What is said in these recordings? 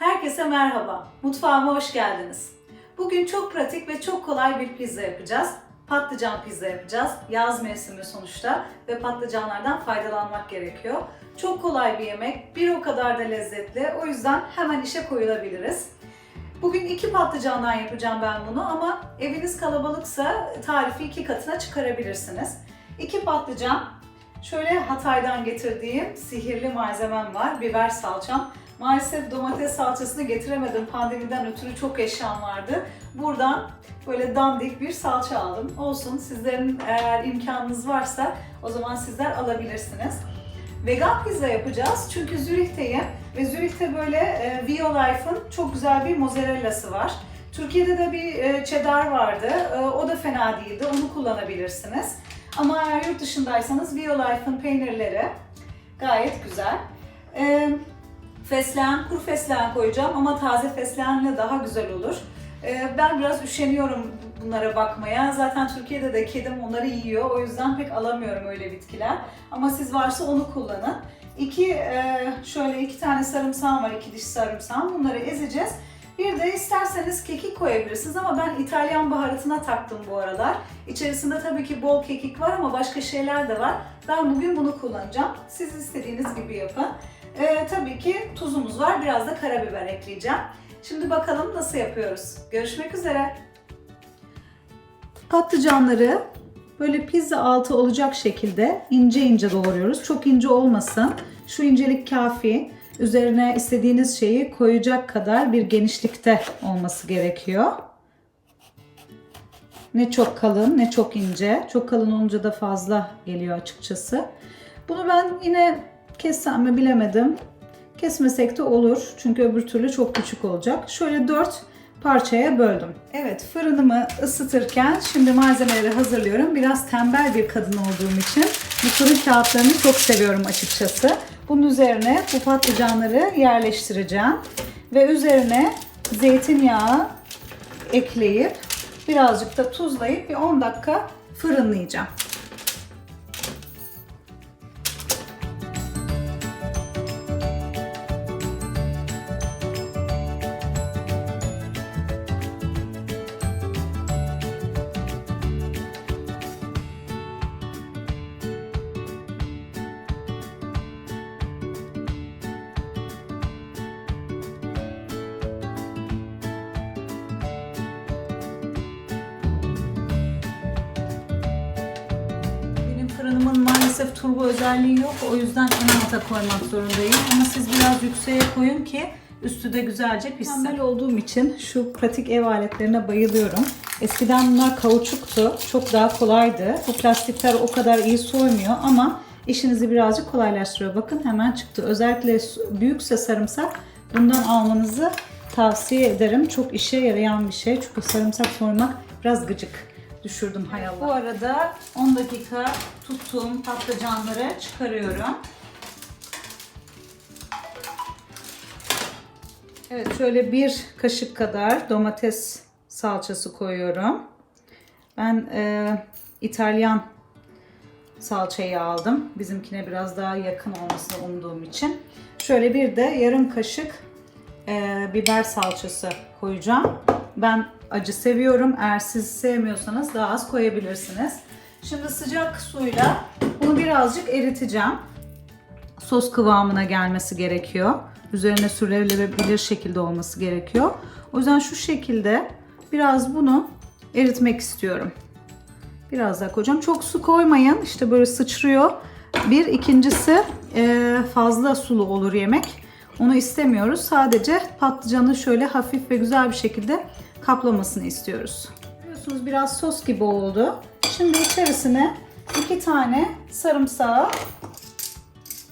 Herkese merhaba. Mutfağıma hoş geldiniz. Bugün çok pratik ve çok kolay bir pizza yapacağız. Patlıcan pizza yapacağız. Yaz mevsimi sonuçta ve patlıcanlardan faydalanmak gerekiyor. Çok kolay bir yemek, bir o kadar da lezzetli. O yüzden hemen işe koyulabiliriz. Bugün iki patlıcandan yapacağım ben bunu ama eviniz kalabalıksa tarifi iki katına çıkarabilirsiniz. İki patlıcan, şöyle Hatay'dan getirdiğim sihirli malzemem var, biber salçam. Maalesef domates salçasını getiremedim. Pandemiden ötürü çok eşyam vardı. Buradan böyle dandik bir salça aldım. Olsun sizlerin eğer imkanınız varsa o zaman sizler alabilirsiniz. Vegan pizza yapacağız çünkü Zürih'teyim ve Zürih'te böyle e, Violife'ın çok güzel bir mozzarellası var. Türkiye'de de bir e, cheddar vardı. E, o da fena değildi. Onu kullanabilirsiniz. Ama eğer yurt dışındaysanız Violife'ın peynirleri gayet güzel. E, fesleğen, kuru fesleğen koyacağım ama taze fesleğenle daha güzel olur. E, ben biraz üşeniyorum bunlara bakmaya. Zaten Türkiye'de de kedim onları yiyor. O yüzden pek alamıyorum öyle bitkiler. Ama siz varsa onu kullanın. İki, e, şöyle iki tane sarımsağım var, iki diş sarımsağım. Bunları ezeceğiz. Bir de isterseniz kekik koyabilirsiniz ama ben İtalyan baharatına taktım bu aralar. İçerisinde tabii ki bol kekik var ama başka şeyler de var. Ben bugün bunu kullanacağım. Siz istediğiniz gibi yapın. Ee, tabii ki tuzumuz var. Biraz da karabiber ekleyeceğim. Şimdi bakalım nasıl yapıyoruz. Görüşmek üzere. Patlıcanları böyle pizza altı olacak şekilde ince ince doğruyoruz. Çok ince olmasın. Şu incelik kafi. Üzerine istediğiniz şeyi koyacak kadar bir genişlikte olması gerekiyor. Ne çok kalın ne çok ince. Çok kalın olunca da fazla geliyor açıkçası. Bunu ben yine kessem mi bilemedim. Kesmesek de olur. Çünkü öbür türlü çok küçük olacak. Şöyle 4 parçaya böldüm. Evet fırınımı ısıtırken şimdi malzemeleri hazırlıyorum. Biraz tembel bir kadın olduğum için bu fırın kağıtlarını çok seviyorum açıkçası. Bunun üzerine bu patlıcanları yerleştireceğim. Ve üzerine zeytinyağı ekleyip birazcık da tuzlayıp bir 10 dakika fırınlayacağım. Fırınımın maalesef turbo özelliği yok. O yüzden en alta koymak zorundayım. Ama siz biraz yükseğe koyun ki üstü de güzelce pişsin. Tembel olduğum için şu pratik ev aletlerine bayılıyorum. Eskiden bunlar kauçuktu. Çok daha kolaydı. Bu plastikler o kadar iyi soymuyor ama işinizi birazcık kolaylaştırıyor. Bakın hemen çıktı. Özellikle büyükse sarımsak bundan almanızı tavsiye ederim. Çok işe yarayan bir şey. Çünkü sarımsak soymak biraz gıcık düşürdüm hay Allah. Bu arada 10 dakika tuttuğum patlıcanları çıkarıyorum. Evet şöyle bir kaşık kadar domates salçası koyuyorum. Ben e, İtalyan salçayı aldım. Bizimkine biraz daha yakın olmasını umduğum için. Şöyle bir de yarım kaşık e, biber salçası koyacağım. Ben acı seviyorum. Eğer siz sevmiyorsanız daha az koyabilirsiniz. Şimdi sıcak suyla bunu birazcık eriteceğim. Sos kıvamına gelmesi gerekiyor. Üzerine sürülebilir şekilde olması gerekiyor. O yüzden şu şekilde biraz bunu eritmek istiyorum. Biraz daha koyacağım. Çok su koymayın. İşte böyle sıçrıyor. Bir ikincisi e, fazla sulu olur yemek. Onu istemiyoruz. Sadece patlıcanı şöyle hafif ve güzel bir şekilde kaplamasını istiyoruz. Biliyorsunuz biraz sos gibi oldu. Şimdi içerisine iki tane sarımsağı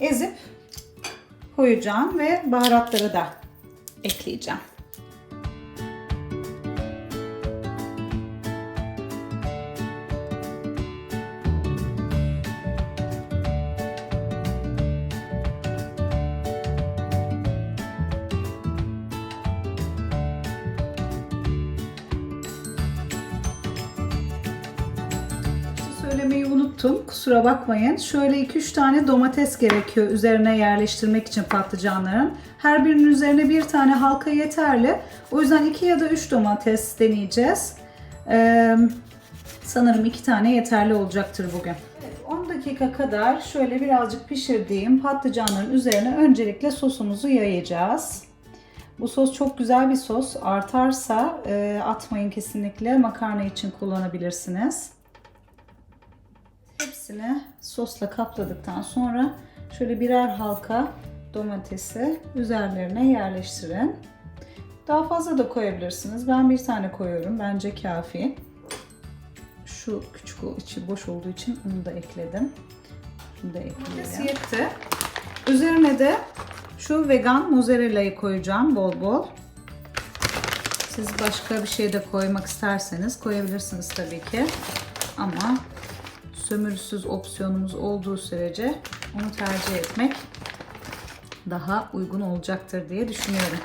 ezip koyacağım ve baharatları da ekleyeceğim. Unuttum. Kusura bakmayın. Şöyle 2-3 tane domates gerekiyor üzerine yerleştirmek için patlıcanların. Her birinin üzerine bir tane halka yeterli. O yüzden 2 ya da 3 domates deneyeceğiz. Ee, sanırım 2 tane yeterli olacaktır bugün. Evet, 10 dakika kadar şöyle birazcık pişirdiğim patlıcanların üzerine öncelikle sosumuzu yayacağız. Bu sos çok güzel bir sos. Artarsa e, atmayın kesinlikle. Makarna için kullanabilirsiniz. Hepsini sosla kapladıktan sonra şöyle birer halka domatesi üzerlerine yerleştirin. Daha fazla da koyabilirsiniz. Ben bir tane koyuyorum. Bence kafi. Şu küçük o içi boş olduğu için onu da ekledim. Şunu da ekleyelim. yetti. Üzerine de şu vegan mozzarella'yı koyacağım bol bol. Siz başka bir şey de koymak isterseniz koyabilirsiniz tabii ki. Ama sömürüsüz opsiyonumuz olduğu sürece onu tercih etmek daha uygun olacaktır diye düşünüyorum.